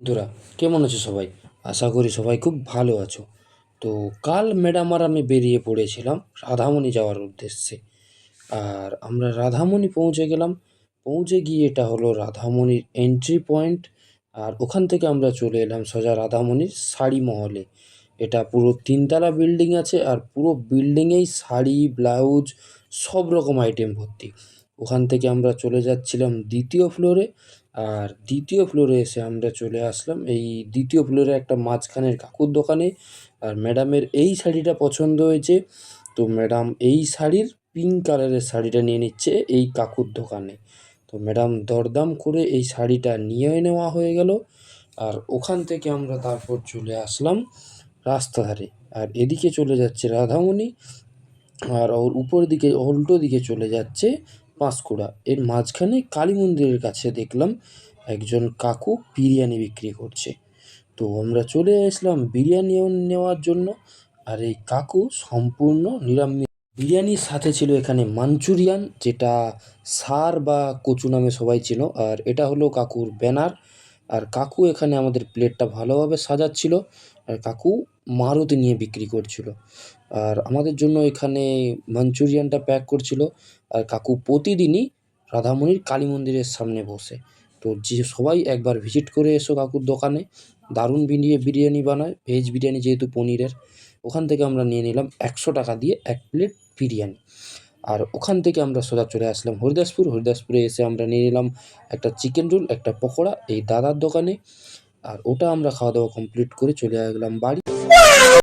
বন্ধুরা কেমন আছো সবাই? আশা করি সবাই খুব ভালো আছো। তো কাল ম্যাডাম আর আমি বেরিয়ে পড়েছিলাম রাধামণি যাওয়ার উদ্দেশ্যে। আর আমরা রাধামণি পৌঁছে গেলাম। পৌঁছে গিয়ে এটা হলো রাধামণির এন্ট্রি পয়েন্ট আর ওখান থেকে আমরা চলে এলাম সোজা রাধামণির শাড়ি মহলে। এটা পুরো তিনতলা বিল্ডিং আছে আর পুরো বিল্ডিংয়েই শাড়ি ব্লাউজ সব রকম আইটেম ভর্তি। ওখান থেকে আমরা চলে যাচ্ছিলাম দ্বিতীয় ফ্লোরে আর দ্বিতীয় ফ্লোরে এসে আমরা চলে আসলাম এই দ্বিতীয় ফ্লোরে একটা মাঝখানের কাকুর দোকানে। আর ম্যাডামের এই শাড়িটা পছন্দ হয়েছে। তো ম্যাডাম এই শাড়ির পিঙ্ক কালারের শাড়িটা নিয়ে নিচ্ছে এই কাকুর দোকানে। তো ম্যাডাম দরদাম করে এই শাড়িটা নিয়ে নেওয়া হয়ে গেল। আর ওখান থেকে আমরা তারপর চলে আসলাম রাস্তা ধারে আর এদিকে চলে যাচ্ছে রাধামণি। আর ওর উপর দিকে, উল্টো দিকে চলে যাচ্ছে পাঁশকুড়া। এর মাঝখানে কালী মন্দিরের কাছে দেখলাম একজন কাকু বিরিয়ানি বিক্রি করছে। তো আমরা চলে আসলাম বিরিয়ানি নেওয়ার জন্য। আর এই কাকু সম্পূর্ণ নিরামিষ। বিরিয়ানির সাথে ছিল এখানে মাঞ্চুরিয়ান, যেটা সার বা কচু নামে সবাই ছিল আর এটা হলো কাকুর ব্যানার। আর কাকু এখানে আমাদের প্লেটটা ভালোভাবে সাজাচ্ছিল। আর কাকু মারুতি নিয়ে বিক্রি করছিল। আর আমাদের জন্য এখানে মাঞ্চুরিয়ানটা প্যাক করছিল। আর কাকু প্রতিদিনই রাধামণির কালী মন্দিরের সামনে বসে। তো যে সবাই একবার ভিজিট করে এসো কাকুর দোকানে। দারুণ বিরিয়ে বিরিয়ানি বানায় ভেজ বিরিয়ানি যেহেতু পনিরের। ওখান থেকে আমরা নিয়ে নিলাম একশো টাকা দিয়ে এক প্লেট বিরিয়ানি। আর ওখান থেকে আমরা সোজা চলে আসলাম হরিদাসপুর। হরিদাসপুরে এসে আমরা নিয়ে নিলাম একটা চিকেন রোল একটা পকোড়া এই দাদার দোকানে। আর ওটা আমরা খাওয়া দাওয়া কমপ্লিট করে চলে গেলাম বাড়ি।